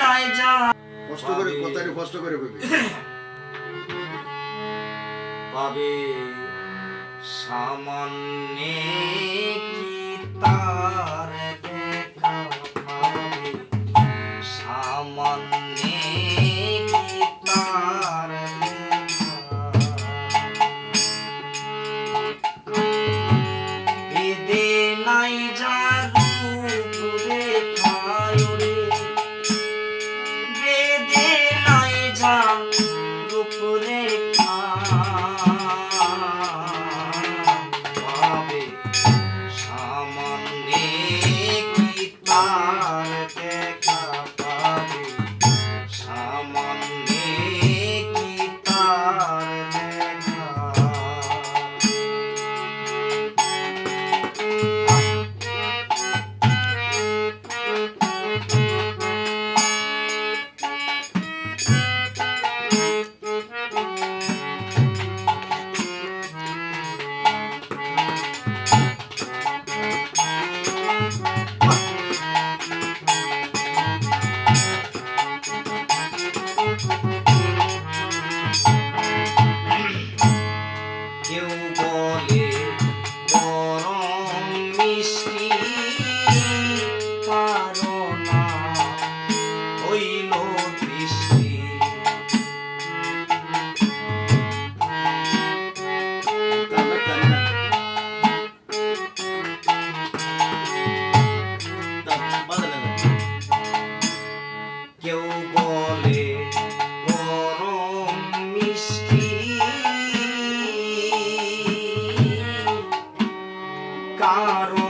নাই যা। কষ্ট করে কথাটি কষ্ট করে কইবে পাবে। সামান্য তার নাই যা কারণ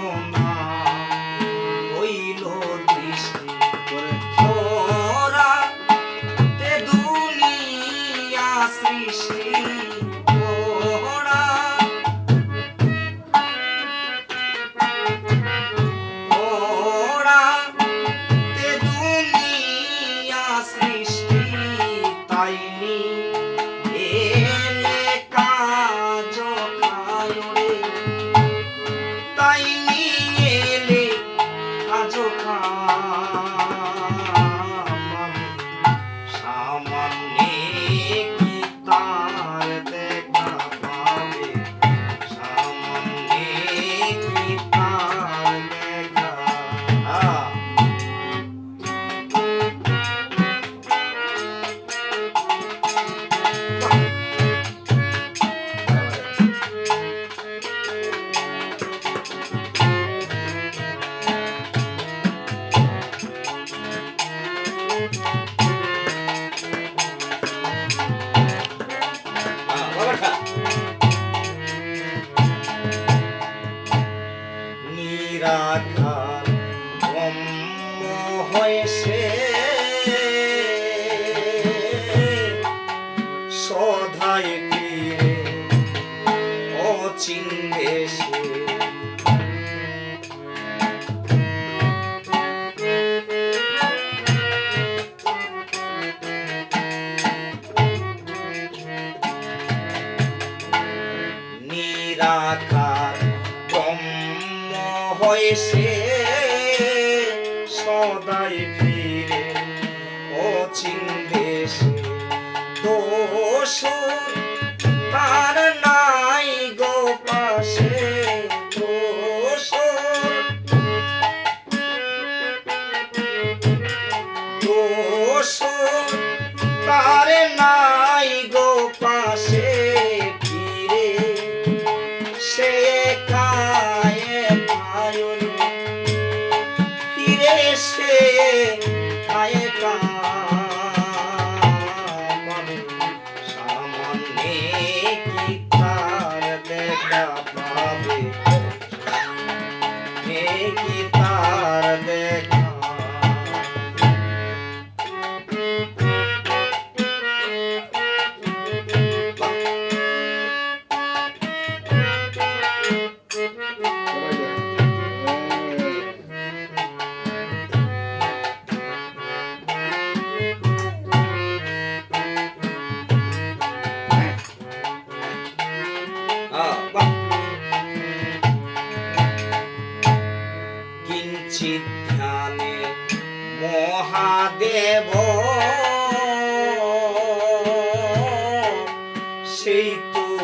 மன்னே রাখাল হয়েছে সধায় তীরে অচিন দেশে রাখা এসে সদাই ফিরে। অচিন দেশে দোষ একা একা feito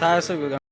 কি তার দেখা ছায়াছবি